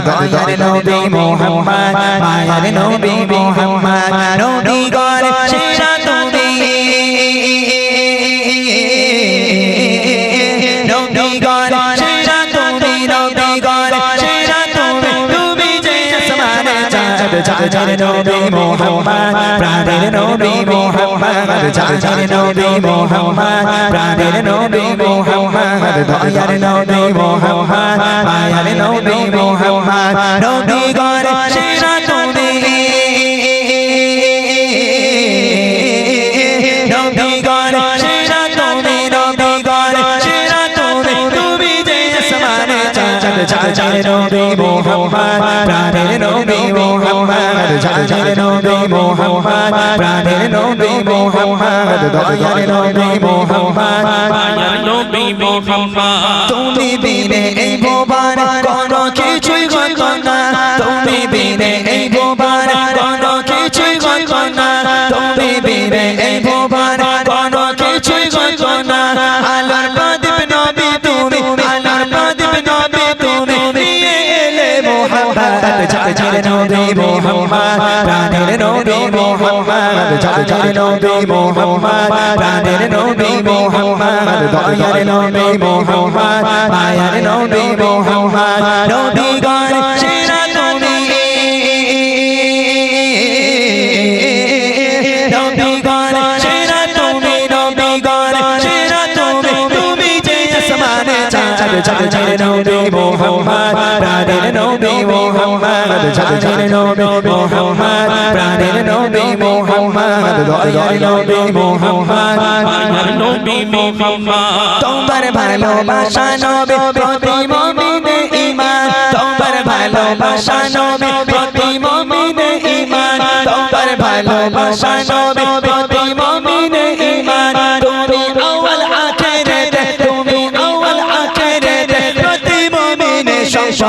দয়ার নবী মোহাম্মদ মায়ার নবী মোহাম্মদ নবী গর সেরা তুমি চাঁদের নবী মোহাম্মদ প্রাণের নবী মোহাম্মদ চাঁদের নবী মোহাম্মদ প্রাণের নবী মোহাম্মদ দয়ার নবী মোহাম্মদ মায়ার নবী মোহাম্মদ নবী গর নবী মোহাম্মদ, প্রাণের নবী মোহাম্মদ চাঁদের নবী মোহাম্মদ, প্রাণের নবী মোহাম্মদ দয়ার নবী মোহাম্মদ মায়ার নবী মোহাম্মদ। তুমি বিনে এই ভোবার কোনো কিছুই হতো না। তুমি বিনে এই ভোবার কোনো কিছুই হতো না। তুমি বিনে এই ভোবার কোনো কিছুই হতো না। আলোর চাচার নবী মোহাম্মদ প্রাণের নবী মোহাম্মদ চাচার নবী মোহাম্মদ প্রাণের নবী মোহাম্মদ দয়ার নবী মোহাম্মদ মায়ার নবী মোহাম্মদ নবী গান সেরা তুমি নবী গান সেরা তুমি নবী গান সেরা তুমি তুমি যে আসমানে চাঁদ চাঁদের নবী মোহাম্মদ, প্রাণের নবী মোহাম্মদ চাঁদের নবী মোহাম্মদ, প্রাণের নবী মোহাম্মদ, দয়ার নবী মোহাম্মদ, মায়ার নবী মোহাম্মদ। তোমার ভালোবাসা নবে, প্রতি মমিনে ইমান তোমার ভালোবাসা নবে, প্রতি মমিনে ইমান তোমার ভালোবাসা নবে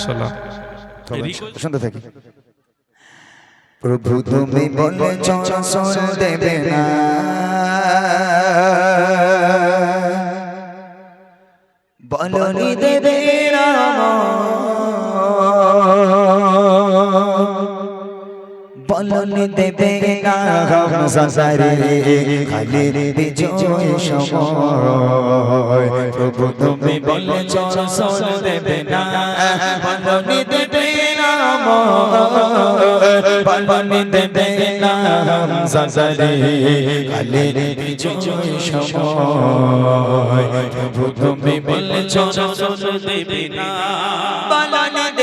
মাশাআল্লাহ শুনতে থাকি। প্রভু তুমি বলে দেবে না। বলনি দেবে বলনি দেবে না সংসারে খালি বিজয় সময়। প্রভু তুমি বলেছ চল দেবে না বলনি দেবে দেবে না প্রভু তুমি বলেছ দেবে না বলনি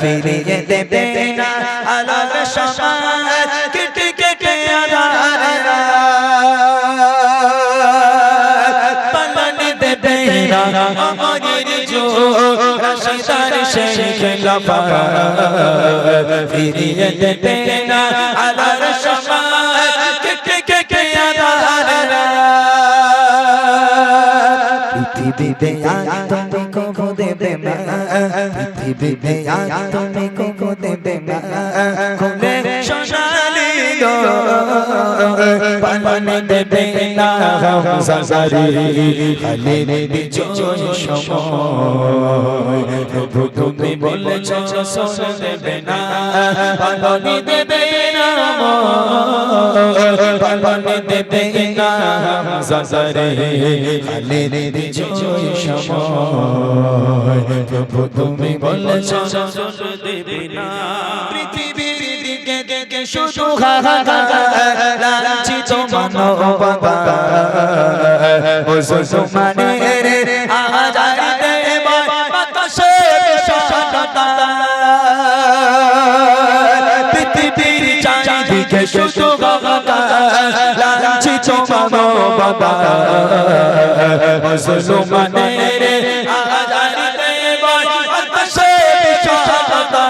ফিরিয়ে দেবে না আলোর সমাজ, কেটে কেটে বলনি দেবে না আমাদের জোর রাশার শেখলাবা ফিরিয়ে দেবে না পৃথিবীতে আজ তুমি কবু দেবে না পৃথিবীতে আর তুমি কোকো দেবে না খুলে সোনালি গো পালনে দেবে না সংসারে খালি বিজয় সময়। প্রভু তুমি বলেছ সোনা দেবে না। পালনে দেবে পালনে দেবে না সংসারে খালি বিজয় সময়। প্রভু তুমি বলেছ দেবে না। পৃথিবীর দিকে দিকে শুধু হাহাকার, লাঞ্ছিত মানবতা ও সুসুমানে হাহাকার লাঞ্ছিত মানবতা ও সুসুমানে রে আজারিতে বাতাসে বিষাদতা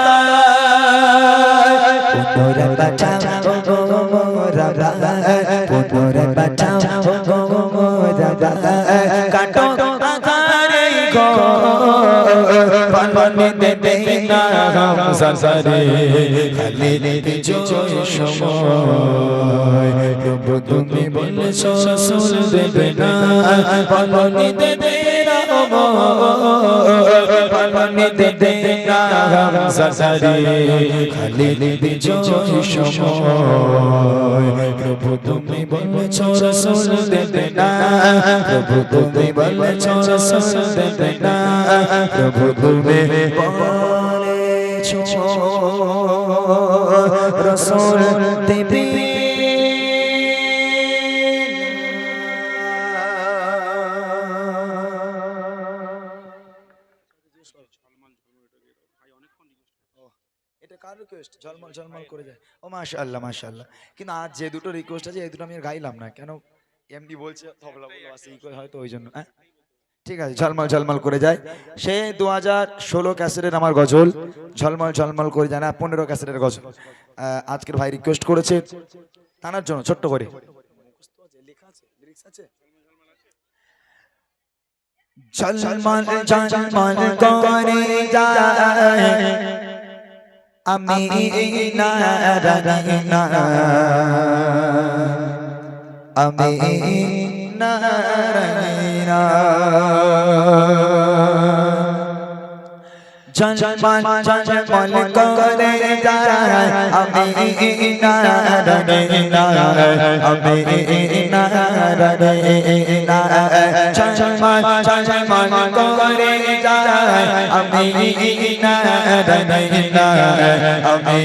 পুনরে বাঁচাও মোরা পুনরে বাঁচাও মোরা কাটো আধারে গো পালনে না সংসারে খালি বিজয় সময় প্রভু তুমি বলেছ সুর দেবে না পালনে দেবে না পালনে দেবে না সংসারে খালি বিজয় সময় প্রভু তুমি বলেছ সুর দেবে না প্রভু তুমি বলেছ সুর দেবে না প্রভু তুমি রসুল দেবে। কার ঝলমল ঝলমল করে যায়। ও, মাশাআল্লাহ মাশাআল্লাহ। কিন্তু আজ যে দুটো রিকোয়েস্ট আছে, এই দুটো আমি গাইলাম না। কেন? এমডি বলছে, তবলা বলো হয়তো ওই জন্য হ্যাঁ? ঠিক আছে, ঝলমল ঝলমল করে যায়। সে দু হাজার ষোলো ক্যাসেটের আমার গজল। ঝলমল ঝলমল করে যায় না, পনেরো ক্যাসেটের গজল। আজকের ভাই রিকোয়েস্ট করেছে টানার জন্য, ছোট্ট করে। আমি আমি না রানি না ঝলমল ঝলমল করে যায়। আমি না রানি না আমি না রানি না ঝলমল ঝলমল করে যায়। আমি না রানি না আমি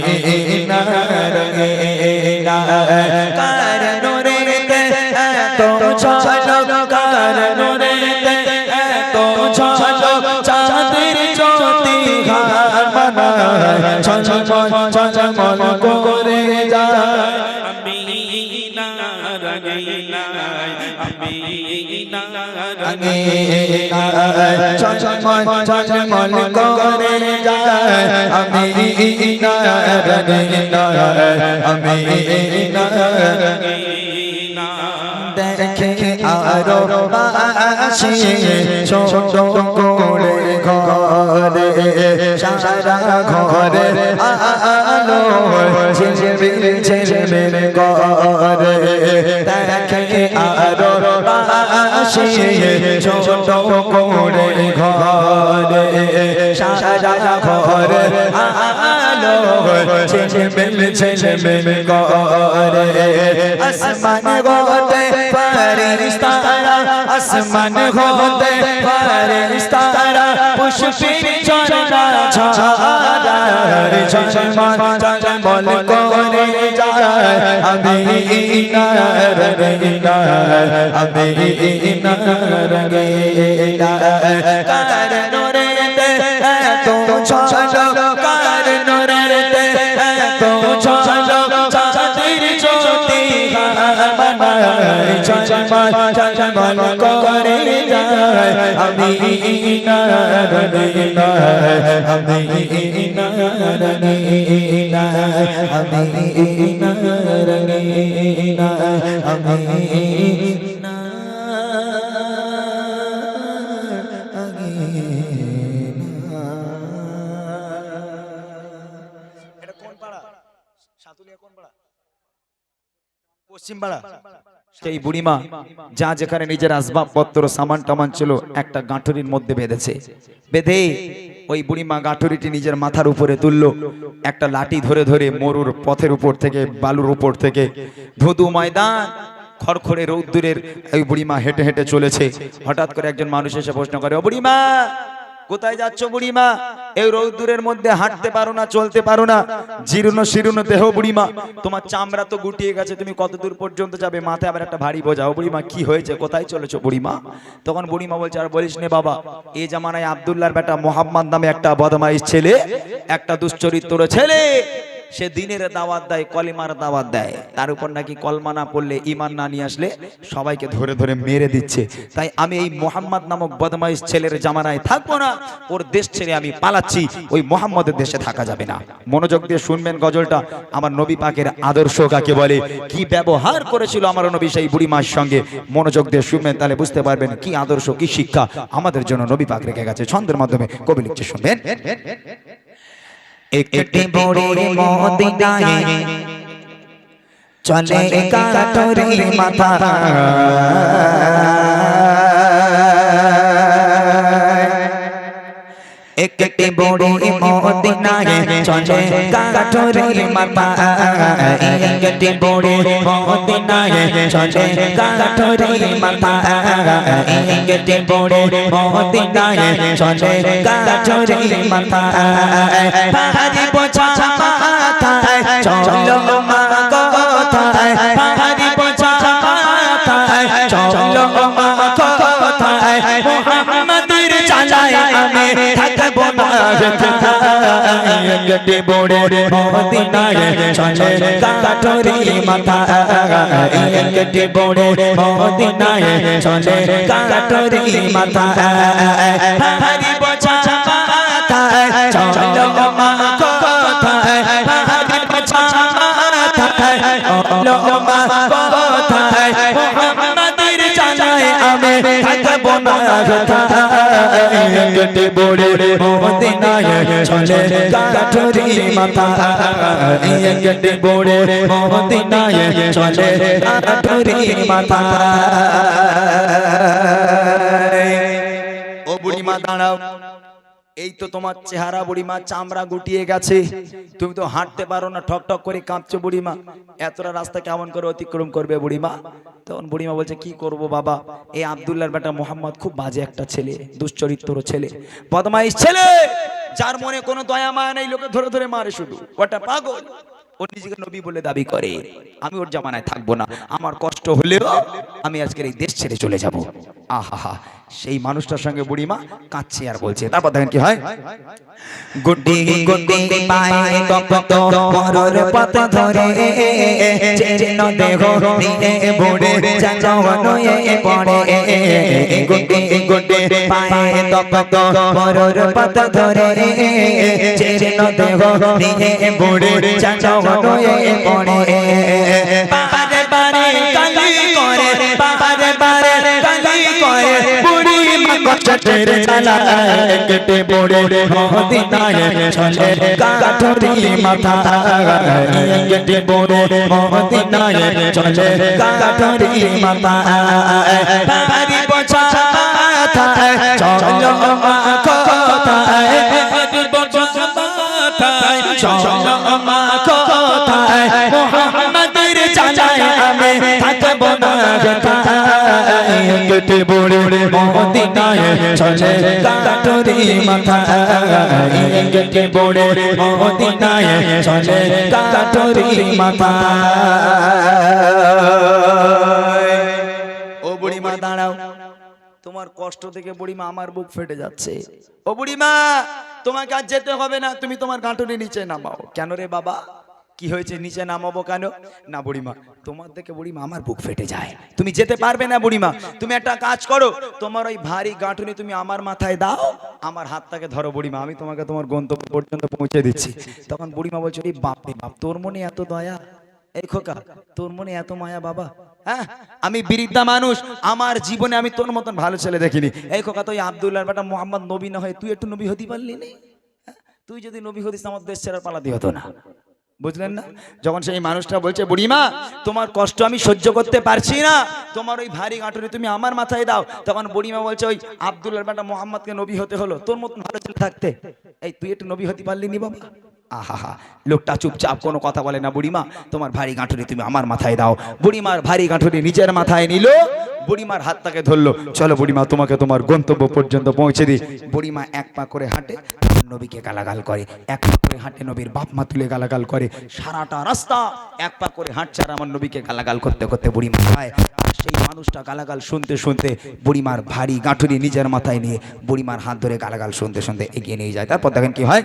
না রানি না বানায় ঝলমল ঝলমল করে যায় আমি না রঙিনা আমি না আমি রঙিনা ঝলমল ঝলমল করে যায় আমি রঙিনা আমি রঙিনা দেখে আরও বাসি ছোট করে। ঘরে সারা ঘরে ঘরে ঘরে আলো ঝিলমিল ঝিলমিল করে আসমান গোতে ফেরেশতারা আসমান গোতে ফেরেশতারা পুষ্পিত চরণা ঝাড়া ঝলমল ঝলমল করে যায় আমি না রঙিনা আমি না কোন পাড়া? কোন পাড়া? পশ্চিম পাড়া? সেই বুড়িমা, যা যেখানে নিজের আসবাবপত্র সামান টামান ছিল, একটা গাঁঠুরির মধ্যে বেঁধেছে। বেঁধে ওই বুড়িমা গাঁঠুরিটি নিজের মাথার উপরে তুললো। একটা লাঠি ধরে ধরে মরুর পথের উপর থেকে, বালুর উপর থেকে ধুধু ময়দান, খড়খড়ে রৌদ্দুরের ওই বুড়িমা হেঁটে হেঁটে চলেছে। হঠাৎ করে একজন মানুষ এসে প্রশ্ন করে, ও বুড়িমা কোথায় যাচ্ছ বুড়িমা? এই রৌদ্দুরের মধ্যে হাঁটতে পারো না, চলতে পারো না। জীর্ণ শীর্ণ দেহ বুড়িমা, তোমার চামড়া তো গুটিয়ে গেছে, তুমি কত দূর পর্যন্ত যাবে? মাথায় আবার একটা ভারী বোঝাও বুড়িমা, কি হয়েছে? কোথায় চলেছো বুড়িমা? তখন বুড়িমা বলছে, আর বলিস নে বাবা, এ জামানায় আব্দুল্লাহর বেটা মোহাম্মদ নামে একটা বদমাইশ ছেলে, একটা দুশ্চরিত্র ছেলে সে দিনের দাওয়াত দেয়, কলিমার দাওয়াত দেয়। তার উপর নাকি কলমা না পড়লে ইমান না নিয়ে আসলে সবাইকে ধরে ধরে মেরে দিচ্ছে। তাই আমি এই মোহাম্মদ নামক বদমাইশ ছেলের জামানায় থাকব না। ওর দেশ ছেড়ে আমি পালাচ্ছি। ওই মোহাম্মদের দেশে থাকা যাবে না। মনোযোগ দিয়ে শুনবেন গজলটা। আমার নবী পাকের আদর্শ কাকে বলে? কি ব্যবহার করেছিল আমার নবী সেই বুড়ি মার সঙ্গে? মনোযোগ দিয়ে শুনবেন, তাহলে বুঝতে পারবেন কি আদর্শ, কি শিক্ষা আমাদের জন্য নবী পাক রেখে গেছে। ছন্দের মাধ্যমে কবি লিখছে, শুনবেন। একটি বড় মদিনায় চলে কাটরি মাথা। একটি বড় মদিনায় চলে। কাঠরি মাথা একটি বড় মদিনায় চলে। কাঠরি মাথা একটি বড় মদিনায় চলে। কাটরি মাথা গটে বড়ে মদিনায় চলে কাঠরি মাথা গটে বড়ে মদিনায় চলে কাঠরি মাথা পাহাড়ি বোঝা মাথায় চলো মা কোথায় পাহাড়ি বোঝা মাথায় চলো মা কোথায় মোহাম্মদের চালায় আমি থাকব না গটে বড়ে মদিনায় চলে কাঠরি মাথা। কেটে বড়ে মদিনায় চলে কাঠরি মাথা। ও বুড়িমা দাঁড়াও। এই তো তোমার চেহারা বুড়িমা, চামড়া গুটিয়ে গেছে। তুমি তো হাঁটতে পারো না, ঠক ঠক করে কাঁপছো বুড়িমা। এতটা রাস্তা কেমন করে অতিক্রম করবে বুড়িমা? তখন বুড়িমা বলছে, কি করব বাবা? এই আব্দুল্লাহর বেটা মোহাম্মদ খুব বাজে একটা ছেলে দুশ্চরিত্র ছেলে। বদমাইশ ছেলে! যার মনে কোনো দয়া মায়া নেই, লোকে ধরে ধরে মারে শুধু। ওটা পাগল। ও নিজেকে নবী বলে দাবি করে। আমি ওর জামানায় থাকব না। আমার কষ্ট হলেও আমি আজকের এই দেশ ছেড়ে চলে যাব। আহা সেই মানুষটার সঙ্গে বুড়িমা কাঁদছে আর বলছে। তারপর দেখেন কি হয়? গুড্ডি গুড্ডি পায়ে তপ্ত মরর পথ ধরে। চেন দেহ নিয়ে বড়ে চাচওয়ানোয়ে পড়ে গুড্ডি গুড্ডি পায়ে তপ্ত মরর পথ ধরে। চেন দেহ নিয়ে বড়ে চাচওয়ানোয়ে পড়ে কষ্টের চালা কেটে বড়ে মদিনায় চলে কাঠরি মাথা কেটে বড়ে মদিনায় চলে কাঠরি মাথা কেটে বড়ে মদিনায় চলে কাটরি মাথা কেটে বড়ে মদিনায় চলে কাটরি মাথা। ও বুড়িমা, দাঁড়াও। তোমার কষ্ট থেকে বুড়িমা আমার বুক ফেটে যাচ্ছে। ও বুড়িমা, তোমাকে আর যেতে হবে না, তুমি তোমার গাঁটুনি নিচে নামাও। কেন রে বাবা? কি হয়েছে? নিচে নামাবো কেন? না বুড়িমা, তোমার থেকে বুড়িমা আমার বুক ফেটে যায়। তুমি যেতে পারবে না বুড়িমা, তুমি একটা কাজ করো। তোমার ওই ভারী গাঁটুনি তুমি আমার মাথায় দাও, আমার হাতটাকে ধরো বুড়িমা, আমি তোমাকে তোমার গন্তব্য পর্যন্ত পৌঁছে দিচ্ছি। তখন বুড়িমা বলছে, এই বাপ রে বাপ, তোর মনে এত দয়া? এই খোকা, তোর মনে এত মায়া বাবা? হ্যাঁ? আমি বিরিদ্ধা মানুষ, আমার জীবনে আমি তোর মতন ভালো ছেলে দেখিনি। এই খোকা, তুই আব্দুল্লাহ বেটা মোহাম্মদ নবী না হয় তুই একটু নবী হতে পারলি নি? হ্যাঁ? তুই যদি নবী হতিস, আমার দেশ ছেড়ে পালাতে হতো না। বুঝলেন না? যখন সেই মানুষটা বলছে, বুড়িমা, তোমার কষ্ট আমি সহ্য করতে পারছি না। তোমার ওই ভারী গাঁটুরি তুমি আমার মাথায় দাও। তখন বুড়িমা বলছে, ওই আব্দুল্লাহ বেটা মোহাম্মদকে নবী হতে হলো। তোর মতন ভালো ছেলে থাকতে। এই, তুই একটু নবী হতে পারলি নি বাবা? আহা লোকটা চুপচাপ কোনো কথা বলে না, বুড়িমা, তোমার ভারী গাঁটুরি তুমি আমার মাথায় দাও। বুড়িমার ভারী গাঁটুরি নিজের মাথায় নিল। বুড়িমার হাতটাকে ধরলো। চলো বুড়িমা তোমাকে তোমার গন্তব্য পর্যন্ত পৌঁছে দিই। বুড়িমা এক পা করে হাঁটে নবীকে গালাগাল করে। এক পা করে হাঁটে নবীর বাপ মা তুলে গালাগাল করে। সারাটা রাস্তা এক পা করে হাঁটছে আর আমার নবীকে গালাগাল করতে করতে বুড়িমা যায়। সেই মানুষটা গালাগাল শুনতে শুনতে বুড়িমার ভারী গাঁঠুরি নিজের মাথায় নিয়ে বুড়িমার হাত ধরে গালাগাল শুনতে শুনতে এগিয়ে নিয়ে যায়। তারপর দেখেন কি হয়?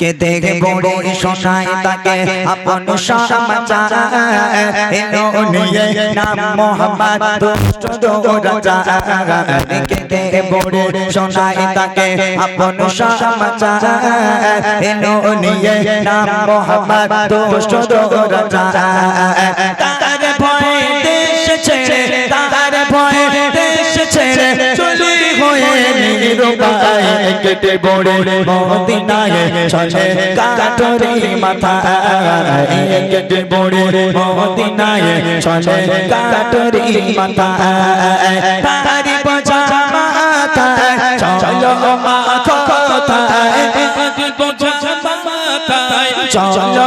কে দেখে বড় শোনায় তাকে আপন সমাচার। নাম মোহাম্মদ দুষ্ট রাজা কে দেখে বড় শোনায় তাকে আপন সমাচার এলো নিয়ে নাম মোহাম্মদ দুষ্ট রাজা তার ভয়ে দেশ ছেড়ে, তার ভয়ে দেশ ছেড়ে, চলে হয়ে নিরুপায় কেটে বড়ে মদিনায় চলে কাটরি মাথা কেটে বড়ে মদিনায় চলে কাটরি মাথা তারি মাথা চলো চলো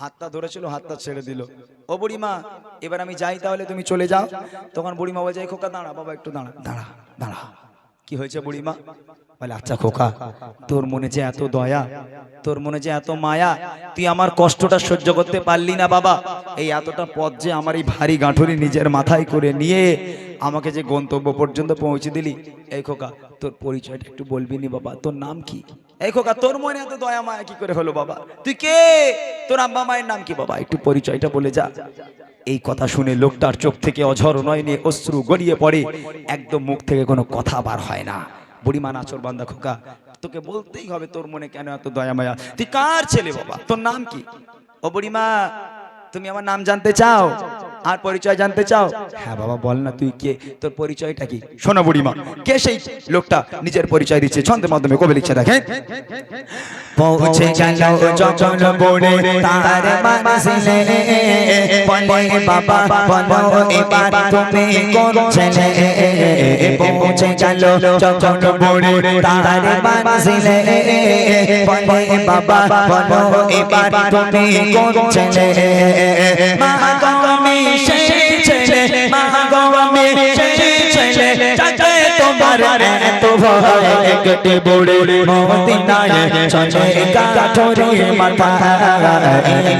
হাতটা ধরেছিল, হাতটা ছেড়ে দিল। ও বুড়িমা, এবার আমি যাই তাহলে, তুমি চলে যাও। তখন বুড়িমা বলছে খোকা, দাঁড়া, বাবা, একটু দাঁড়া দাঁড়া দাঁড়া। কি হয়েছে বুড়িমা? বলে আচ্ছা খোকা, তোর মনে যে এত দয়া, তোর মনে যে এত মায়া, তুই আমার কষ্টটা সহ্য করতে পারলি না, বাবা। এই এতটা পথ যে আমার এই ভারী গাঁঠুরি নিজের মাথায় করে নিয়ে আমাকে যে গন্তব্য পর্যন্ত পৌঁছে দিলি। এই খোকা, তোর পরিচয়টা একটু বলবি নি, বাবা? তোর নাম কি? এই খোকা তোর মনে এত দয়া মায়া কি করে হলো বাবা? তুই কে? তোর আব্বা মায়ের নাম কি বাবা? একটু পরিচয়টা বলে যা। এই কথা শুনে লোকটার চোখ থেকে অঝর নয় নিয়ে অশ্রু গড়িয়ে পড়ে। একদম মুখ থেকে কোনো কথা বার হয় না। বুড়িমা নাচর বান্দা খোকা তোকে বলতেই হবে তোর মনে কেন এত দয়া মায়া? তুই কার ছেলে বাবা? তোর নাম কি? ও বুড়িমা তুমি আমার নাম জানতে চাও? আর পরিচয় জানতে চাও? হ্যাঁ বাবা, বল না তুই কে? তোর পরিচয়টা কি? শোনো বুড়িমা, কে সেই লোকটা নিজের পরিচয় দিচ্ছে? ছন্দের মাধ্যমে কবে লিখছে, দেখেন। পৌঁছে যখন বড়ে তার বাবা, বলো তুমি পৌঁছে যখন বড়ে তার বাবা তুমি কোন ছেলে? মা আমি সেই ছেলে মা গো আমি সেই ছেলে যাকে তোমার এত ভয়। কেটে বড়ে মদিনায় চলে কাঠরি মাথা।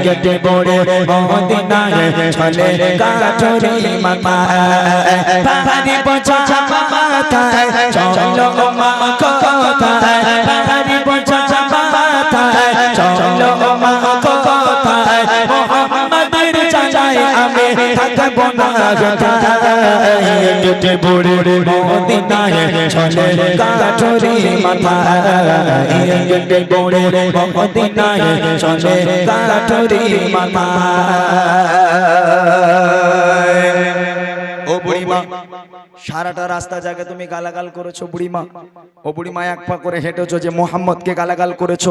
কেটে বড়ে মদিনায় চলে কাঠরি মাথা। পাহাড়ি বোঝা মাথা চলো কেটে বড়ে মদিনায় চলে কাঠরি মাথা কেটে বড়ে মদিনায় চলে কাঠরি মাথা ও বুড়িমা সারাটা রাস্তা জায়গায় তুমি গালাগাল করেছ বুড়িমা। ও বুড়িমা, এক পা করে হেঁটেছো যে মোহাম্মদকে গালাগাল করেছ।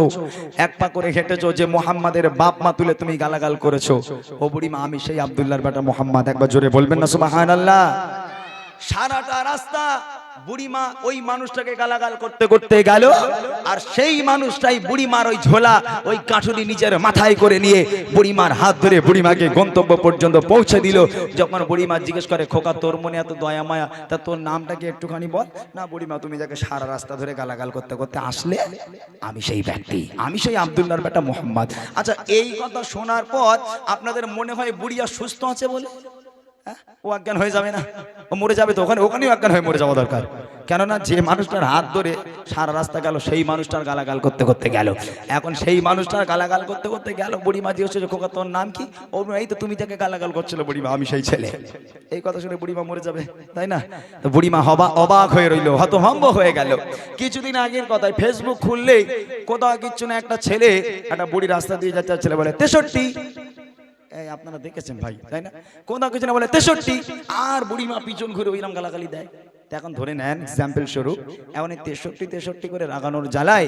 এক পা করে হেঁটেছো যে মোহাম্মদের বাপ মা তুলে তুমি গালাগাল করেছ। ও বুড়িমা, আমি সেই আব্দুল্লাহর বেটা মোহাম্মদ। একবার জোরে বলবেন না সুবাহ আল্লাহ সারাটা রাস্তা বুড়িমা ওই মানুষটাকে গালাগাল করতে করতে গেল, আর সেই মানুষটাই বুড়িমার ওই ঝোলা, ওই কাঠুরি নিজের মাথায় করে নিয়ে বুড়িমার হাত ধরে বুড়িমাকে গন্তব্য পর্যন্ত পৌঁছে দিল। যখন বুড়িমা জিজ্ঞেস করে, খোকা, তোর মনে এত দয়া, মায়া? তা তোর নামটা কি একটুখানি বল? না বুড়িমা, তুমি যাকে সারা রাস্তা ধরে গালাগাল করতে করতে আসলে, আমি সেই ব্যক্তি, আমি সেই আব্দুল্লাহর বেটা মোহাম্মদ। আচ্ছা এই কথা শোনার পর আপনাদের মনে হয় বুড়িয়া সুস্থ আছে বলে? ও অজ্ঞান হয়ে যাবে না। ও মরে যাবে তো। ওখানে ওখানেই অজ্ঞান হয়ে মরে যাওয়া দরকার। কেননা যে মানুষটার হাত ধরে সারা রাস্তা গেল সেই মানুষটার গালাগাল করতে করতে গেল। এখন সেই মানুষটার গালাগাল করতে করতে গেল বুড়িমা জিজ্ঞেস করছে, খোকা তোর নাম কি? ও এই তো তুমি যাকে গালাগাল করছিল বুড়িমা আমি সেই ছেলে। এই কথা শুনে বুড়িমা মরে যাবে তাই না? তো বুড়িমা হবা অবাক হয়ে রইল হতভম্ব হয়ে গেল। কিছুদিন আগের কথায় ফেসবুক খুললেই কোথাও কিচ্ছু না একটা ছেলে একটা বুড়ি রাস্তা দিয়ে যাচ্ছে ছেলে বলে তেষট্টি আপনারা দেখেছেন ভাই, তাই না? কোনো কিছু না বলে তেষট্টি, আর বুড়িমা পিছন ঘুরে ওইরাম গালাগালি দেয়। এখন ধরে নেন এক্সাম্পল স্বরূপ, এমন তেষট্টি তেষট্টি করে রাগানোর জ্বালায়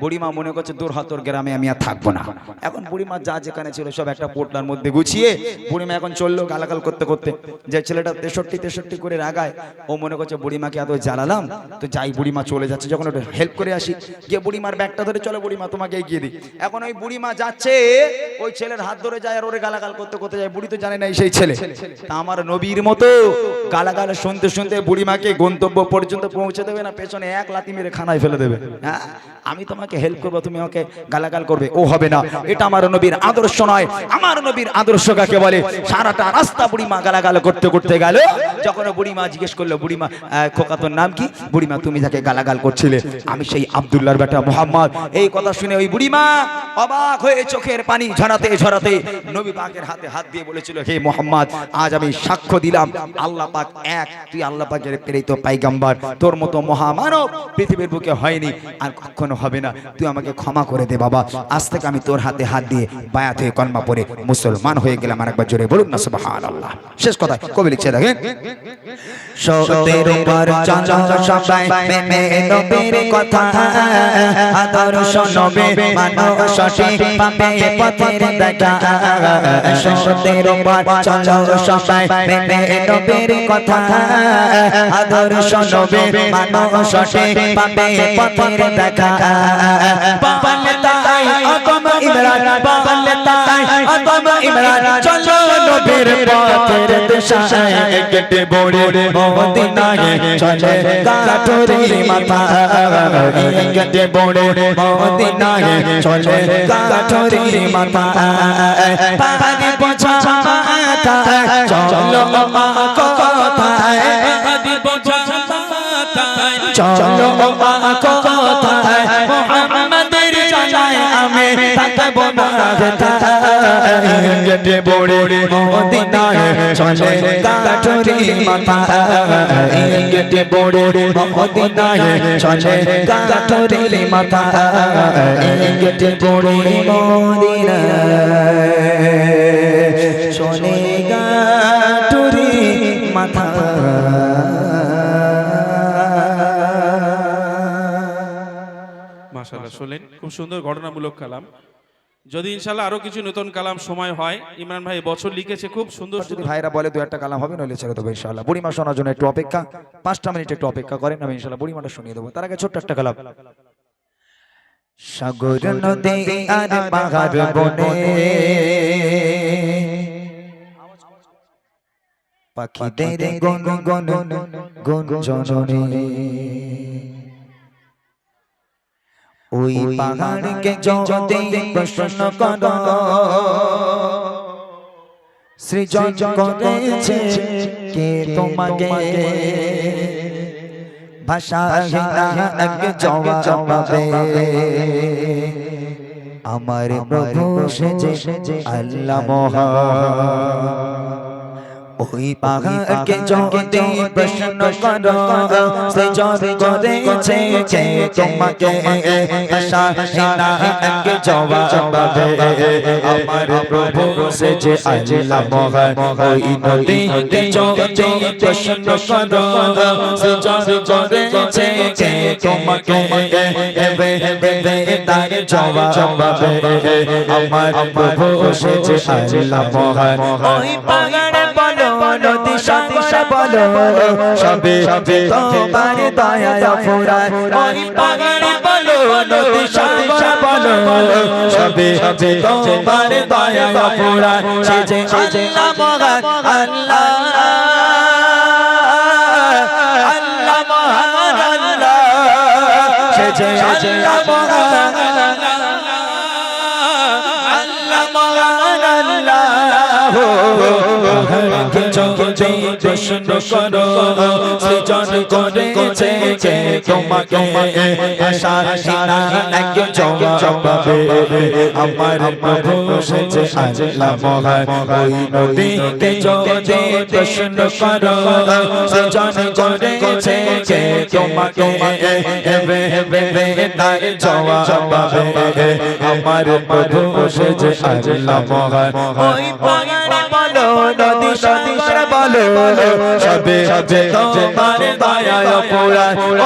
বুড়িমা মনে করছে, দূর হাতর গ্রামে আমি আর থাকব না। এখন বুড়িমা যা যেখানে ছিল সব একটা পোটলার মধ্যে গুছিয়ে বুড়িমা এখন চলল গালাগাল করতে করতে। যে ছেলেটা তেষট্টি তেষট্টি করে রাগায়, ও মনে করছে, বুড়িমাকে এত জ্বালালাম? তো যাই বুড়িমা চলে যাচ্ছে, যখন ওটা হেল্প করে আসি, গিয়ে বুড়িমার ব্যাগটা ধরে, চলো বুড়িমা, তোমাকে এগিয়ে দিই। এখন ওই বুড়িমা যাচ্ছে, ওই ছেলের হাত ধরে যায় আর ওরে গালাগাল করতে করতে যায়, বুড়ি তো জানে না সেই ছেলে। তা আমার নবীর মতো গালাগাল শুনতে শুনতে বুড়িমাকে গন্তব্য পর্যন্ত পৌঁছে দেবে না, পেছনে এক লাতি মেরে খানায় ফেলে দেবে। হ্যাঁ? আমি তোমাকে হেল্প করব, তুমি আমাকে গালাগাল করবে। ও হবে না। এটা আমার নবীর আদর্শ নয়। আমার নবীর আদর্শ কাকে বলে? সারাটা রাস্তা বুড়িমা গালাগাল করতে করতে গেল। যখন বুড়িমা জিজ্ঞেস করল, বুড়িমা খোকা তোর নাম কি? বুড়িমা, তুমি যাকে গালাগাল করছিলে, আমি সেই আব্দুল্লাহর বেটা মোহাম্মদ। এই কথা শুনে ওই বুড়িমা অবাক হয়ে চোখের পানি ঝরাতে ঝরাতে নবী পাকের হাতে হাত দিয়ে বলেছিল, হে মোহাম্মদ, আজ আমি সাক্ষ্য দিলাম, আল্লাহ পাক এক, তুই আল্লাহ পাকের প্রেরিত পাইগাম্বার, তোর মতো মহামানব পৃথিবীর বুকে হয়নি, আর কখনো হবে না। তুই আমাকে ক্ষমা করে দে বাবা। আজ থেকে আমি তোর হাতে হাত দিয়ে বায়াত হয়ে কলমা পরে মুসলমান হয়ে গেলাম। আর একবার জোরে বলুন না, সুবহানাল্লাহ। শেষ কথা কবি লিখছে, দেখেন। কথা। নবে মানো সঠিক পাবে। পথের দেখা। পাবল তাই অকম ইমরান পাবল তাই অকম ইমরান। চলো নবীর পথের দিশায় কেটে বড়ে মদিনায় চলে কাঠুরি মাথা। কেটে বড়ে মদিনায় চলে কাঠুরি মাথা। পানি পোছা মাথা। চলো মা চলো কথায় মোহাম্মদের জানায় আমি তাকবো না কেটে বড়ে মদিনায় চলে কাঠুরি মাথা মদিনায় মাশাআল্লাহ। শুনলেন। খুব সুন্দর ঘটনামূলক কালাম। যদি ইনশাল্লাহ আরও কিছু নতুন কালাম সময় হয় ইমরান ভাই বছর লিখেছে খুব সুন্দর যদি ভাইরা বলে দু একটা কালাম হবে নইলে ছেড়ে দেবো ইনশাল্লাহ বুড়িমা শোনার জন্য একটু অপেক্ষা। পাঁচটা মিনিট একটু অপেক্ষা করেন আমি ইনশাল্লাহ বুড়িমাটা শুনিয়ে দেবো। তার আগে ছোট্ট একটা কালাম। সাগর নদী আর পাহাড় বনে। পাখিদের গন গন গুঞ্জনে ওই পাহাড়কে যদি প্রশ্ন করো সৃজন করেছে কে তোমাকে? ভাষাহীনা এক জবাবে। আমার প্রভু সেজে আল্লাহ মহা। ওই পাহাড়কে যদি প্রশ্ন করো সৃজন করেছে কে তোমাকে এক জবাবে আমার প্রভু সেজে আল্লাহ মহা ওই নদীকে যদি প্রশ্ন করো সৃজন করেছে কে তোমাকে তার জবাবে আমার প্রভু সেজে আল্লাহ মহা ওই পাহাড়ে বলো সবে তোমার দয়া ফুরায় ওই পাহাড়ে বলো নদী সাগর বলো সবে তোমার দয়া ফুরায় সে যে আল্লাহ মহান আল্লাহ আল্লাহ মহান আল্লাহ সে যে আল্লাহ মহান আল্লাহ মহান আল্লাহ যদি প্রশ্ন করো সৃজন করেছে কে তোমাকে আশা সিনা এক জবাব পাবে আমার প্রভু সেজে আল্লাহ মহান ওই নদীকে যদি প্রশ্ন করো সৃজন করেছে কে তোমাকে এবে এবে তার জবাব পাবে আমার প্রভু সেজে আল্লাহ মহান ওই পাহাড় বলো নদী সাগর বলো, সবে সবে তোমার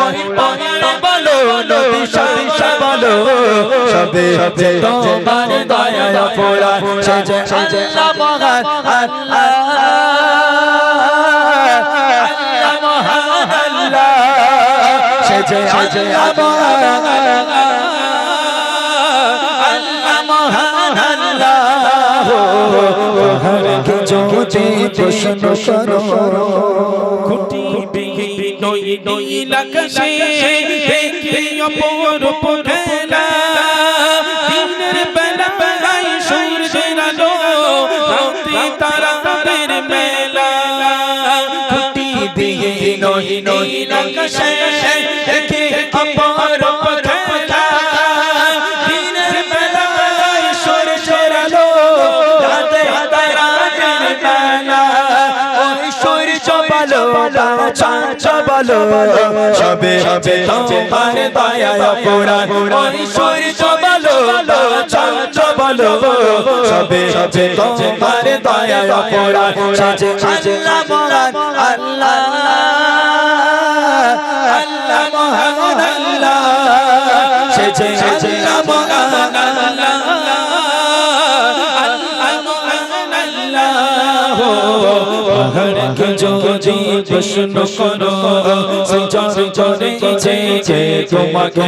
ওই পাহাড় বলো, নদী সাগর বলো, সবে সবে তোমার দয়া অপরাধ। সেজে আল্লাহ মহান, আল্লাহ সেজে আল্লাহ মহান যদি প্রশ্ন করো খুঁটি বিহি নই নই লাকাশে দেখি অপরূপ খেলা। দিনের বেলা মেলা। খুঁটি বিহি নই নই লাকাশে বলো সবে সবে তোমার দয়া সূর্য বলো চাঁদ সবে সবে তোমার দয়া সাজে আল্লাহ মহান আল্লাহ আল্লাহ মহান আল্লাহ সেজে আল্লাহ মহান প্রশ্ন করো। সৃজন করেছে যে তোমাকে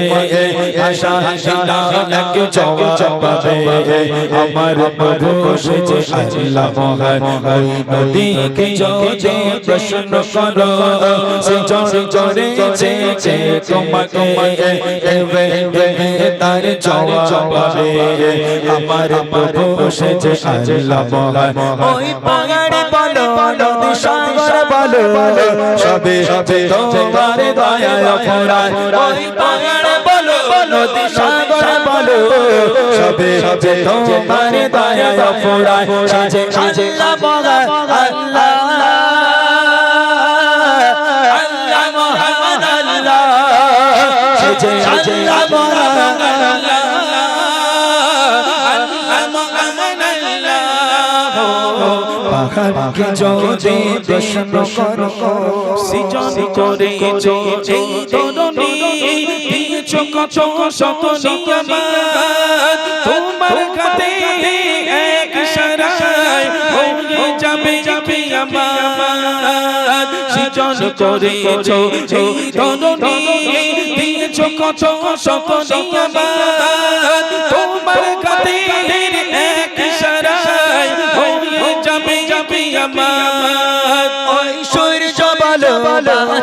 আশা সিনা এক জবাব পাবে। আমার প্রভু সেজে আল্লাহ ওই নদীকে যে জবাব বলো নদী বলো সবে সবে তোমার দয়া অপরাধ ওই পাহাড়ে বলো নদী সাগর বলো সবে সবে তোমার দয়া অপরাধ সাজে আল্লাহ মহান আল্লাহ আল্লাহ মহান মহান যদি প্রশ্ন করো? সৃজন করেছ এই ধরনী দিয়েছ কত শত নিয়ামত, তোমার খাতে এক সারায় হয়ে যাবে যাবে আমার সৃজন করেছ এই ধরনী দিয়েছ কত শত নিয়ামত, তোমার খাতে এক আমার ওই সূর্য বলো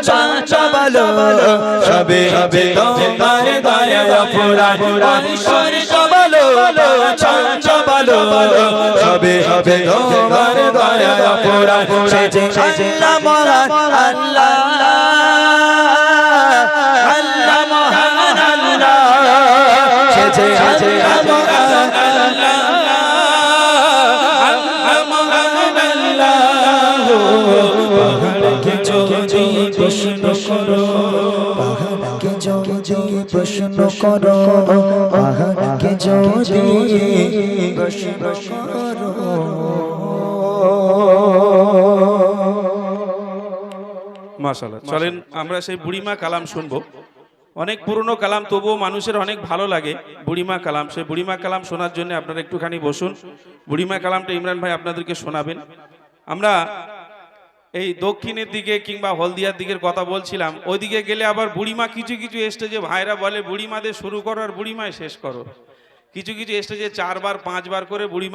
চাঁদ বলো সবে সবে তোমার দয়া অপরাধ ওই সূর্য বলো চাঁদ বলো সবে সবে তোমার দয়া অপরাধ সেজে আল্লাহ মহান আল্লাহ আল্লাহ মহান আল্লাহ। সেজে আল্লাহ পাহাড়কে যদি প্রশ্ন করো পাহাড়কে যদি প্রশ্ন করো পাহাড়কে যদি প্রশ্ন করো। মাশাল্লাহ চলেন আমরা সেই বুড়িমা কালাম শুনব। অনেক পুরনো কালাম তবুও মানুষের অনেক ভালো লাগে বুড়িমা কালাম। সেই বুড়িমা কালাম শোনার জন্য আপনারা একটুখানি বসুন। বুড়িমা কালামটা ইমরান ভাই আপনাদেরকে শোনাবেন। আমরা এই দক্ষিণের দিকে কিংবা হলদিয়ার দিকের কথা বলছিলাম, ওইদিকে গেলে আবার বুড়িমা কিছু কিছু স্টেজে ভাইরা বলে, বুড়িমাদের শুরু করো আর বুড়িমায় শেষ করো। কিছু কিছু স্টেজে চারবার, পাঁচবার করে বুড়িমা